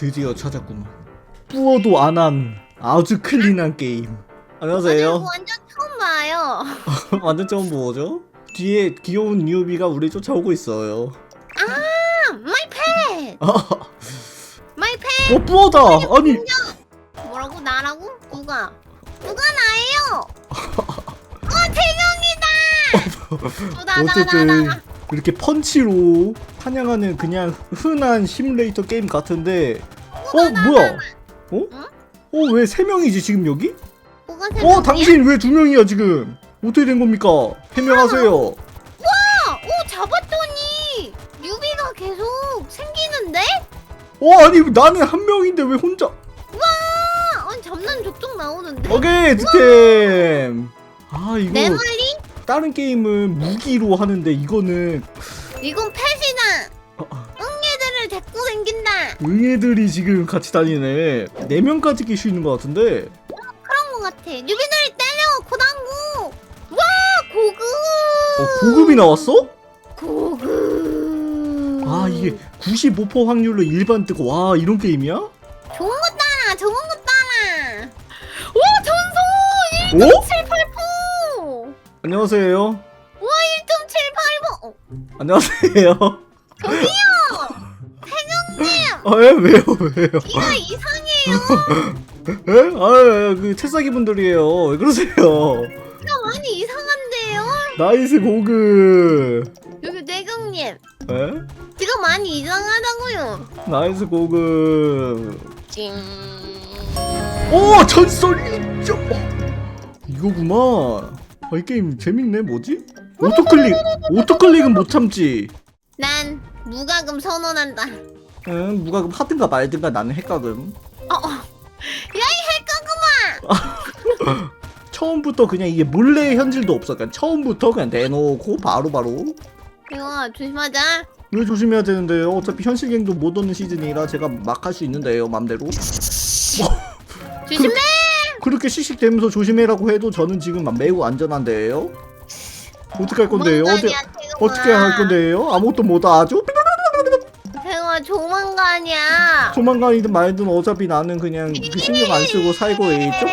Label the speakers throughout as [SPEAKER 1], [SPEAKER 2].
[SPEAKER 1] 드디어 찾았구만. 뿌어도 안 한 아주 클린한 게임. 안녕하세요.
[SPEAKER 2] 완전 처음 봐요.
[SPEAKER 1] 완전 처음 보죠? 뒤에 귀여운 뉴비가 우리 쫓아오고 있어요.
[SPEAKER 2] 아, 마이 펫!
[SPEAKER 1] 어,
[SPEAKER 2] 마이 펫!
[SPEAKER 1] 뿌어다! 아니,
[SPEAKER 2] 뭐라고? 나라고? 누가? 누가 나예요? 어, 태경이다!
[SPEAKER 1] 어쨌든
[SPEAKER 2] 또다다다다.
[SPEAKER 1] 이렇게 펀치로 사냥하는 그냥 흔한 시뮬레이터 게임 같은데 어 뭐야? 어? 어 왜 세 명이지 지금 여기?
[SPEAKER 2] 뭐가
[SPEAKER 1] 어? 당신 왜 두 명이야 지금? 어떻게 된 겁니까? 해명하세요.
[SPEAKER 2] 오, 잡았더니 뉴비가 계속 생기는데?
[SPEAKER 1] 어 아니 나는 한 명인데 왜 혼자?
[SPEAKER 2] 아, 아니, 잡는 족족 나오는데?
[SPEAKER 1] 오케이 득템. 아 이거
[SPEAKER 2] 내 말이?
[SPEAKER 1] 다른 게임은 무기로 하는데 이거는
[SPEAKER 2] 이건 펫이다!
[SPEAKER 1] 어, 어.
[SPEAKER 2] 응애들을 데리고 생긴다!
[SPEAKER 1] 응애들이 지금 같이 다니네. 네 명까지 계시 있는 것 같은데.
[SPEAKER 2] 그런 거 같아. 뉴비들 때려! 고당구! 와! 고급!
[SPEAKER 1] 어 고급이 나왔어?
[SPEAKER 2] 고급!
[SPEAKER 1] 아 이게 95% 확률로 일반 뜨고 와 이런 게임이야?
[SPEAKER 2] 좋은 거 따라! 좋은 거 따라! 와! 전소!
[SPEAKER 1] 어?
[SPEAKER 2] 1.789!
[SPEAKER 1] 안녕하세요.
[SPEAKER 2] 와! 1.785! 어,
[SPEAKER 1] 안녕하세요.
[SPEAKER 2] 저기요!
[SPEAKER 1] 아, 예, 왜요, 왜요?
[SPEAKER 2] 이거 이상해요!
[SPEAKER 1] 예? 아, 그 채싸기 분들이에요. 왜 그러세요?
[SPEAKER 2] 이거 많이 이상한데요?
[SPEAKER 1] 나이스 고급.
[SPEAKER 2] 여기 내경님
[SPEAKER 1] 예?
[SPEAKER 2] 지금 많이 이상하다고요
[SPEAKER 1] 나이스 고급.
[SPEAKER 2] 찡
[SPEAKER 1] 오, 전설 1점. 이거구만. 아, 이 게임 재밌네. 뭐지? 오토클릭. 오토클릭은 못 참지.
[SPEAKER 2] 난 무과금 선언한다
[SPEAKER 1] 응, 무가금 하든가 말든가 나는 핵가금.
[SPEAKER 2] 어, 어. 야이 핵가금아
[SPEAKER 1] 처음부터 그냥 이게 몰래 현질도 없어. 그냥 처음부터 그냥 내놓고 바로바로.
[SPEAKER 2] 이거 조심하자
[SPEAKER 1] 왜 조심해야 되는데요? 어차피 현실갱도 못 얻는 시즌이라 제가 막 할 수 있는데요, 맘대로.
[SPEAKER 2] 조심해
[SPEAKER 1] 그렇게 씩씩대면서 조심해라고 해도 저는 지금 매우 안전한데요. 어떻게 할 건데요?
[SPEAKER 2] 조만간이야, 태경아.
[SPEAKER 1] 어떻게 할 건데요? 아무것도 못 하죠?
[SPEAKER 2] 태경아 조만간이야
[SPEAKER 1] 조만간이든 말든 어차피 나는 그냥 그 신경 안 쓰고 살고 있죠.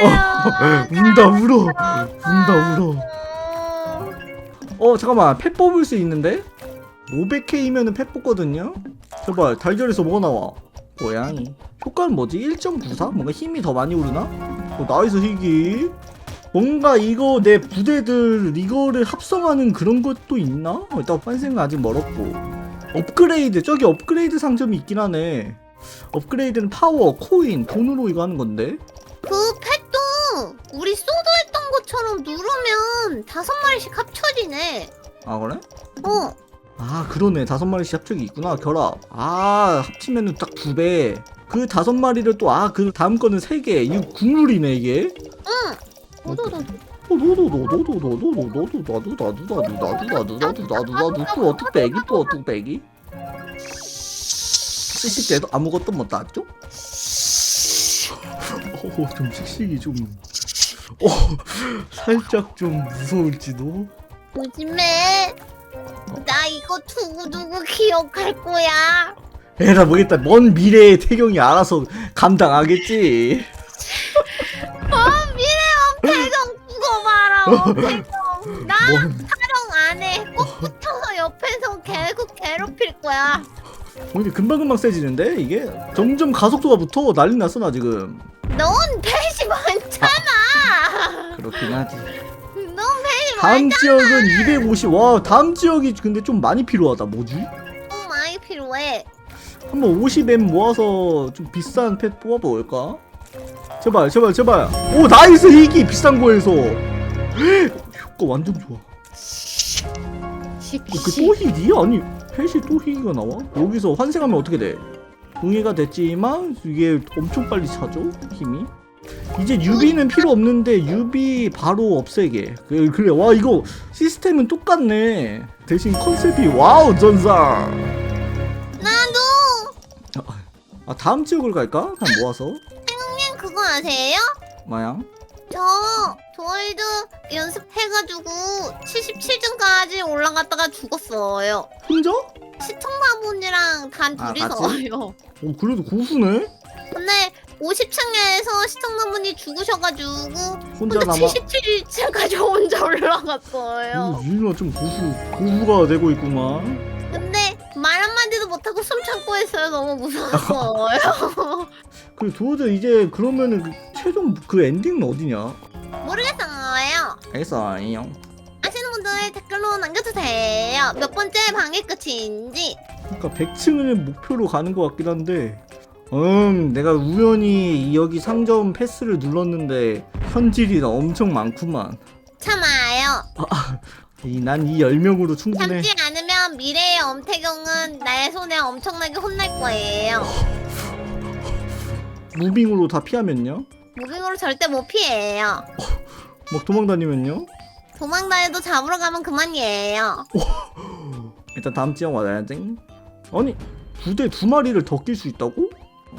[SPEAKER 2] 너
[SPEAKER 1] 운다 울어. 운다 울어. 어 잠깐만 펫 뽑을 수 있는데 500K면은 펫 뽑거든요? 제발 달걀에서 뭐가 나와? 고양이. 효과는 뭐지? 1.94 뭔가 힘이 더 많이 오르나? 어, 나이스 희귀. 뭔가 이거 내 부대들 이거를 합성하는 그런 것도 있나? 어, 일단 환생은 아직 멀었고. 업그레이드 저기 업그레이드 상점이 있긴 하네. 업그레이드는 파워 코인 돈으로 이거 하는 건데?
[SPEAKER 2] 그 펫도 우리 소드 했던 것처럼 누르면 다섯 마리씩 합쳐지네.
[SPEAKER 1] 아 그래?
[SPEAKER 2] 어
[SPEAKER 1] 아 그러네 다섯 마리씩 합격이 있구나 결합 아 합치면은 딱 두 배 그 다섯 마리를 또 아 그 다음 거는 세개 이거 국룰이네 이게
[SPEAKER 2] 응. 너도너
[SPEAKER 1] 어 너도 너도 너도 너도 너도 너도 나도 나도 나도 나도 나도 나도 나도 나도 또 어떻게 빼기 또 어떻게 빼기 시식 때도 아무것도 못 났죠? 어좀 식식이 좀 어, 살짝 좀 무서울지도
[SPEAKER 2] 조심해 나 이거 두고두고 기억할 거야.
[SPEAKER 1] 에라 모르겠다. 먼 미래의 태경이 알아서 감당하겠지.
[SPEAKER 2] 어 미래형 태경 봐라. 어, 태경.
[SPEAKER 1] 나뭔
[SPEAKER 2] 촬영 안해. 꼭 붙어서 옆에서 계속 괴롭힐 거야.
[SPEAKER 1] 근데 금방금방 세지는데 이게? 점점 가속도가 붙어. 난리 났어 나 지금.
[SPEAKER 2] 넌 배시 많잖아.
[SPEAKER 1] 그렇긴 하지 다음 지역은 250 와 다음 지역이 근데 좀 많이 필요하다. 뭐지?
[SPEAKER 2] 좀 많이 필요해.
[SPEAKER 1] 한번 50M 모아서 좀 비싼 펫 뽑아볼까? 제발 제발 제발. 오 나이스 이기 비싼 거에서. 효과 완전 좋아. 그또 희귀? 아니 펫이 또 희귀가 나와? 여기서 환생하면 어떻게 돼? 동의가 됐지만 이게 엄청 빨리 차죠? 힘이 이제 유비는 필요 없는데 유비 바로 없애게 그래, 그래 와 이거 시스템은 똑같네 대신 컨셉이 와우 전사
[SPEAKER 2] 나도
[SPEAKER 1] 아 다음 지역을 갈까? 한 모아서
[SPEAKER 2] 형님 그거 아세요?
[SPEAKER 1] 마양
[SPEAKER 2] 저 도일드 연습해가지고 77등까지 올라갔다가 죽었어요.
[SPEAKER 1] 혼자?
[SPEAKER 2] 시청자분이랑 단
[SPEAKER 1] 아,
[SPEAKER 2] 둘이서요.
[SPEAKER 1] 어 그래도 고수네?
[SPEAKER 2] 근데 50층에서 시청자분이 죽으셔가지고
[SPEAKER 1] 혼자
[SPEAKER 2] 혼자
[SPEAKER 1] 남아
[SPEAKER 2] 77층까지 혼자 올라갔어요.
[SPEAKER 1] 유인아 좀 고수 고수가 되고 있구만
[SPEAKER 2] 근데 말 한마디도 못하고 숨 참고 했어요. 너무 무서웠어요.
[SPEAKER 1] 그 도저히 이제 그러면은 그 최종 그 엔딩은 어디냐?
[SPEAKER 2] 모르겠어요.
[SPEAKER 1] 알겠어요
[SPEAKER 2] 아시는 분들 댓글로 남겨주세요. 몇 번째 방해 끝인지.
[SPEAKER 1] 그러니까 100층을 목표로 가는 것 같긴 한데 음 내가 우연히 여기 상점 패스를 눌렀는데 현질이 엄청 많구만
[SPEAKER 2] 참아요.
[SPEAKER 1] 난이 10명으로 충분해
[SPEAKER 2] 참지 않으면 미래의 엄태경은 나의 손에 엄청나게 혼날 거예요.
[SPEAKER 1] 무빙으로 다 피하면요?
[SPEAKER 2] 무빙으로 절대 못 피해요.
[SPEAKER 1] 막 도망다니면요?
[SPEAKER 2] 도망다녀도 잡으러 가면 그만이에요.
[SPEAKER 1] 일단 다음 지역 와야지 아니 부대 두 마리를 더 낄 수 있다고?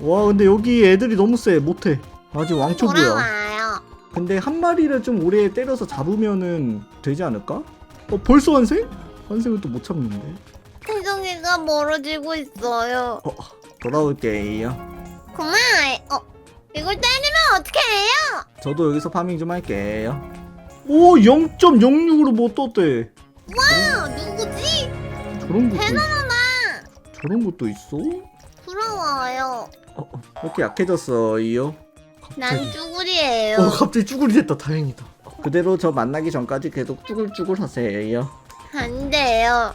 [SPEAKER 1] 와 근데 여기 애들이 너무 세 못해 아직 왕초보야
[SPEAKER 2] 돌아와요.
[SPEAKER 1] 근데 한 마리를 좀 오래 때려서 잡으면은 되지 않을까? 어 벌써 환생? 환생은 또못 참는데
[SPEAKER 2] 태경이가 멀어지고 있어요.
[SPEAKER 1] 어 돌아올게요
[SPEAKER 2] 그만. 어 이걸 때리면 어떻게 해요?
[SPEAKER 1] 저도 여기서 파밍 좀 할게요 오 0.06으로 뭐 떴대
[SPEAKER 2] 아, 누구지?
[SPEAKER 1] 저런 것도 있...
[SPEAKER 2] 대단하다.
[SPEAKER 1] 저런 것도 있어?
[SPEAKER 2] 부러워요.
[SPEAKER 1] 어, 어, 왜 이렇게 약해졌어요?
[SPEAKER 2] 난
[SPEAKER 1] 갑자기
[SPEAKER 2] 쭈구리예요.
[SPEAKER 1] 어 갑자기 쭈구리 됐다 다행이다 그대로 저 만나기 전까지 계속 쭈글쭈글 하세요
[SPEAKER 2] 안 돼요.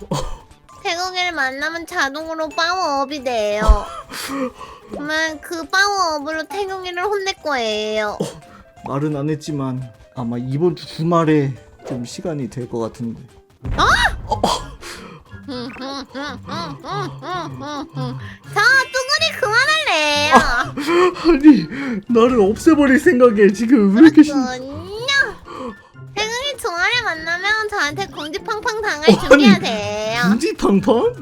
[SPEAKER 2] 태국이를 만나면 자동으로 파워업이 돼요. 그러면 그 파워업으로 태국이를 혼낼 거예요.
[SPEAKER 1] 말은 안 했지만 아마 이번 주 주말에 좀 시간이 될 것 같은데
[SPEAKER 2] 저 쭈구리 그만할래요.
[SPEAKER 1] 아니 나를 없애버릴 생각에 지금 왜 이렇게 신...
[SPEAKER 2] 그렇군요. 태국이 주말에 만나면 저한테 공지팡팡 당할 준비하세요.
[SPEAKER 1] 군지팡팡?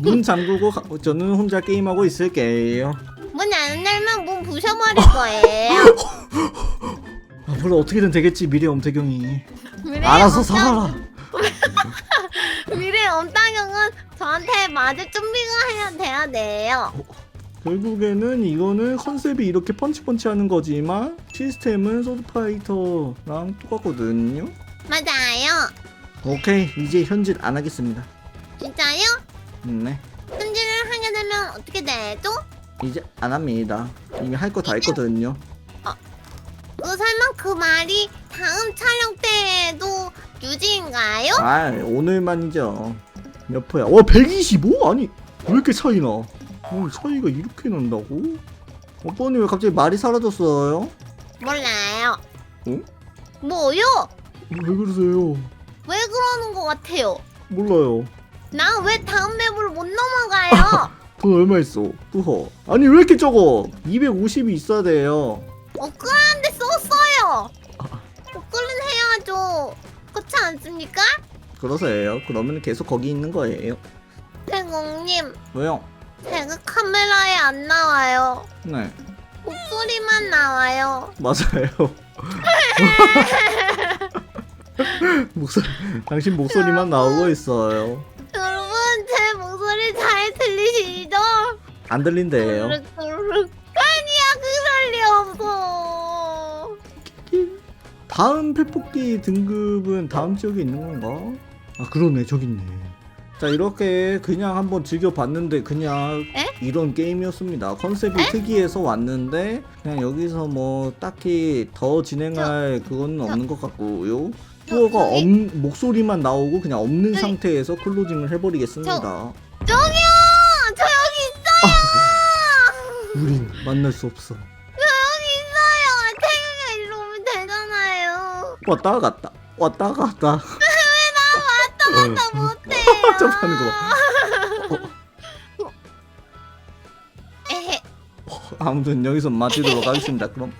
[SPEAKER 1] 문 잠그고 가- 저는 혼자 게임하고 있을게요
[SPEAKER 2] 문 안 열면 문 부셔버릴 거예요.
[SPEAKER 1] 앞으로 어떻게든 되겠지 미래 엄태경이 알아서
[SPEAKER 2] 엄따-
[SPEAKER 1] 살아라
[SPEAKER 2] 미래 엄따경은 저한테 맞을 준비가 해야 돼야 돼요.
[SPEAKER 1] 결국에는 이거는 컨셉이 이렇게 펀치펀치 하는 거지만 시스템은 소드파이터랑 똑같거든요
[SPEAKER 2] 맞아요.
[SPEAKER 1] 오케이 이제 현질 안 하겠습니다
[SPEAKER 2] 진짜요?
[SPEAKER 1] 네
[SPEAKER 2] 손질을 하게 되면 어떻게 되죠?
[SPEAKER 1] 이제 안 합니다 이미 할 거 다 했거든요
[SPEAKER 2] 그 설마 그 말이 다음 촬영 때에도 유지인가요?
[SPEAKER 1] 아 오늘만이죠 몇 포야 와 125? 아니 왜 이렇게 차이나 아니 차이가 이렇게 난다고? 오빠님 왜 갑자기 말이 사라졌어요?
[SPEAKER 2] 몰라요.
[SPEAKER 1] 어?
[SPEAKER 2] 뭐요?
[SPEAKER 1] 왜 그러세요?
[SPEAKER 2] 왜 그러는 것 같아요?
[SPEAKER 1] 몰라요
[SPEAKER 2] 나 왜 다음 맵으로 못 넘어가요?
[SPEAKER 1] 돈 얼마 있어? 뿌허 아니 왜 이렇게 적어? 250이 있어야 돼요
[SPEAKER 2] 업글하는데 썼어요. 업글은 해야죠. 그렇지 않습니까?
[SPEAKER 1] 그러세요 그러면 계속 거기 있는 거예요
[SPEAKER 2] 태공님,
[SPEAKER 1] 왜요?
[SPEAKER 2] 제가 카메라에 안 나와요.
[SPEAKER 1] 네
[SPEAKER 2] 목소리만 나와요.
[SPEAKER 1] 맞아요 목소리 당신 목소리만 나오고 있어요
[SPEAKER 2] 여러분, 제 목소리 잘 들리시죠?
[SPEAKER 1] 안 들린대요
[SPEAKER 2] 아니야, 그럴 리 없어.
[SPEAKER 1] 다음 펫뽑기 등급은 다음 지역에 있는 건가? 아 그러네 저기 있네 자 이렇게 그냥 한번 즐겨봤는데 그냥
[SPEAKER 2] 에?
[SPEAKER 1] 이런 게임이었습니다 컨셉이 특이해서 왔는데 그냥 여기서 뭐 딱히 더 진행할 그건 없는 것 같고요
[SPEAKER 2] 저-
[SPEAKER 1] 투어가 없, 목소리만 나오고 그냥 없는
[SPEAKER 2] 저기-
[SPEAKER 1] 상태에서 클로징을 해버리겠습니다
[SPEAKER 2] 저기요! 저 여기 있어요!
[SPEAKER 1] 우린 만날 수 없어
[SPEAKER 2] 저 여기 있어요! 태경이가 일로 오면 되잖아요.
[SPEAKER 1] 왔다 갔다 왔다 갔다
[SPEAKER 2] 왔다 갔다 못해요.
[SPEAKER 1] 점프하는 거 봐.
[SPEAKER 2] 에헤.
[SPEAKER 1] 아무튼 여기서 마치도록 하겠습니다 그럼